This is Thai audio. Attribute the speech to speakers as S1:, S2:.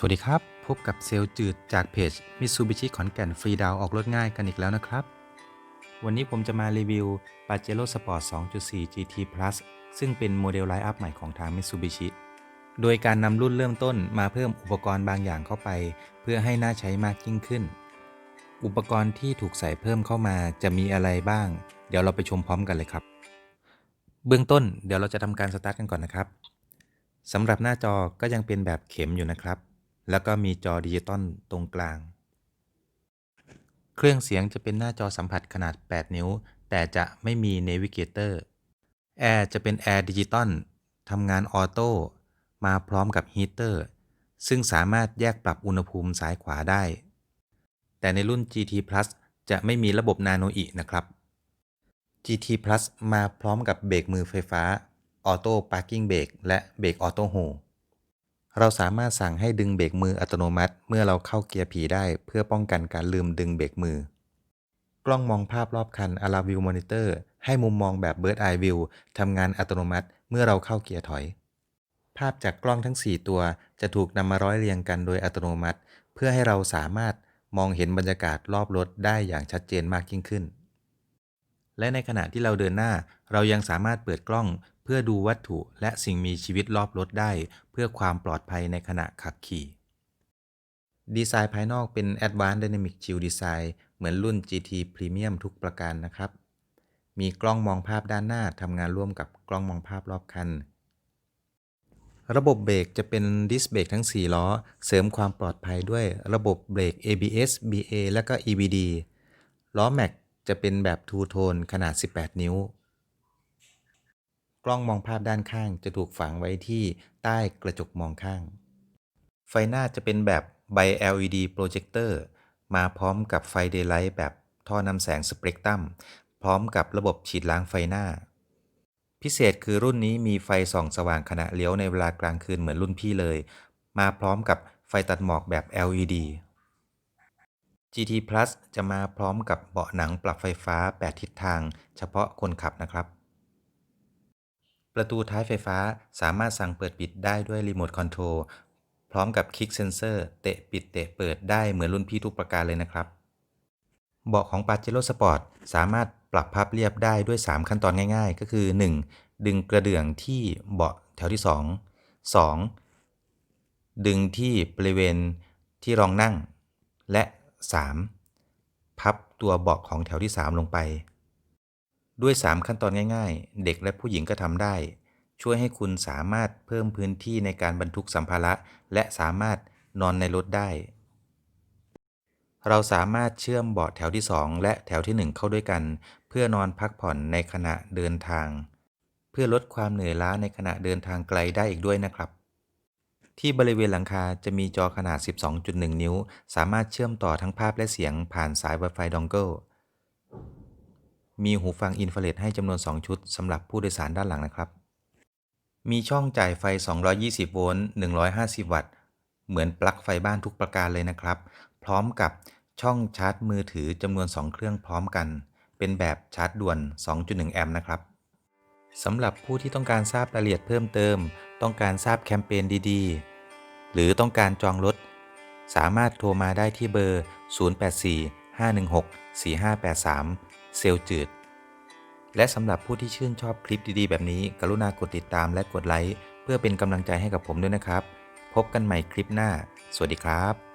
S1: สวัสดีครับ พบกับเซลล์จืดจากเพจ Mitsubishi ขอนแก่นฟรีดาวออกรถง่ายกันอีกแล้วนะครับ วันนี้ผมจะมารีวิว Pajero Sport 2.4 GT Plus ซึ่งเป็นโมเดลไลน์อัพใหม่ของทาง Mitsubishi โดยการนำรุ่นเริ่มต้นมาเพิ่มอุปกรณ์บางอย่างเข้าไป เพื่อให้น่าใช้มากยิ่งขึ้น อุปกรณ์ที่ถูกใส่เพิ่มเข้ามาจะมีอะไรบ้าง เดี๋ยวเราไปชมพร้อมกันเลยครับ เบื้องต้นเดี๋ยวเราจะทำการสตาร์ทกันก่อนนะครับสำหรับหน้าจอก็ยังเป็นแบบเข็มอยู่นะครับ แล้วก็มีจอดิจิตอลตรงกลาง เครื่องเสียงจะเป็นหน้าจอสัมผัสขนาด 8 นิ้ว แต่จะไม่มี Navigator แอร์จะเป็นแอร์ดิจิตอลทำงานออโต้มาพร้อมกับฮีเตอร์ซึ่งสามารถแยกปรับอุณหภูมิซ้ายขวาได้ แต่ในรุ่น GT Plus จะไม่มีระบบนาโนอินะครับ GT Plus มาพร้อมกับเบรกมือไฟฟ้าออโต้พาร์กิ้งเบรกและเบรกออโต้โฮ เราสามารถสั่งให้ดึงเบรกมืออัตโนมัติ เมื่อเราเข้าเกียร์ผีได้ เพื่อป้องกันการลืมดึงเบรกมือ กล้องมองภาพรอบคัน a l a View Monitor ให้มุมมองแบบ Bird Eye View ทำงานอัตโนมัติ เมื่อเราเข้าเกียร์ถอย ภาพจากกล้องทั้ง 4 ตัว จะถูกนำมาร้อยเรียงกันโดยอัตโนมัติ เพื่อให้เราสามารถมองเห็นบรรยากาศรอบรถได้อย่างชัดเจนมากยิ่งขึ้น และในขณะที่เราเดินหน้า เรายังสามารถเปิดกล้อง พื่อดูวัตถุและสิ่งมีชีวิตรอบรถได้ เพื่อความปลอดภัยในขณะขับขี่ ดีไซน์ภายนอกเป็น Advanced Dynamic Shield Design เหมือนรุ่น GT Premium ทุกประการนะครับ มีกล้องมองภาพด้านหน้าทำงานร่วมกับกล้องมองภาพรอบคัน ระบบเบรกจะเป็นดิสเบรกทั้ง 4 ล้อ เสริมความปลอดภัยด้วยระบบเบรก ABS BA และก็ EBD ล้อแม็กจะเป็นแบบทูโทนขนาด 18 นิ้ว ล้องมองภาพด้านข้างจะถูกฝังไว้ที่ใต้กระจกมองข้าง ไฟหน้าจะเป็นแบบไบ LED โปรเจคเตอร์มาพร้อมกับไฟเดย์ไลท์แบบท่อนำแสงสเปกตรัมพร้อมกับระบบฉีดล้างไฟหน้า พิเศษคือรุ่นนี้มีไฟส่องสว่างขณะเลี้ยวในเวลากลางคืนเหมือนรุ่นพี่เลย มาพร้อมกับไฟตัดหมอกแบบ LED GT Plus จะมาพร้อมกับเบาะหนังปรับไฟฟ้า 8 ทิศทาง เฉพาะคนขับนะครับ ประตูท้ายไฟฟ้าสามารถสั่งเปิดปิดได้ด้วยรีโมทคอนโทรลพร้อมกับคลิกเซนเซอร์เตะปิดเตะเปิดได้เหมือนรุ่นพี่ทุกประการเลยนะครับ เบาะของ Pajero Sport สามารถปรับพับเรียบได้ด้วย 3 ขั้นตอนง่ายๆ ก็คือ 1. ดึงกระเดื่องที่เบาะแถวที่ 2 2. ดึงที่บริเวณที่รองนั่ง และ 3. พับตัวเบาะของแถวที่ 3 ลงไป ด้วย 3 ขั้นตอนง่ายๆ เด็กและผู้หญิงก็ทำได้ ช่วยให้คุณสามารถเพิ่มพื้นที่ในการบรรทุกสัมภาระ และสามารถนอนในรถได้ เราสามารถเชื่อมเบาะแถวที่ 2 และแถวที่ 1 เข้าด้วยกัน เพื่อนอนพักผ่อนในขณะเดินทาง เพื่อลดความเหนื่อยล้าในขณะเดินทางไกลได้อีกด้วยนะครับ ที่บริเวณหลังคาจะมีจอขนาด 12.1 นิ้ว สามารถเชื่อมต่อทั้งภาพและเสียงผ่านสาย Wi-Fi Dongle มีหูฟังอินฟราเรดให้จำนวน 2 ชุดสำหรับผู้โดยสารด้านหลังนะครับ มีช่องจ่ายไฟ 220 โวลต์ 150 วัตต์ เหมือนปลั๊กไฟบ้านทุกประการเลยนะครับ พร้อมกับช่องชาร์จมือถือจำนวน 2 เครื่องพร้อมกัน เป็นแบบชาร์จด่วน 2.1 แอมป์นะครับสำหรับผู้ที่ต้องการทราบรายละเอียดเพิ่มเติม ต้องการทราบแคมเปญดีๆ หรือต้องการจองรถ สามารถโทรมาได้ที่เบอร์ 0845164583 เซลจืด และสำหรับผู้ที่ชื่นชอบคลิปดีๆ แบบนี้ กรุณากดติดตามและกดไลค์ เพื่อเป็นกำลังใจให้กับผมด้วยนะครับ พบกันใหม่คลิปหน้า สวัสดีครับ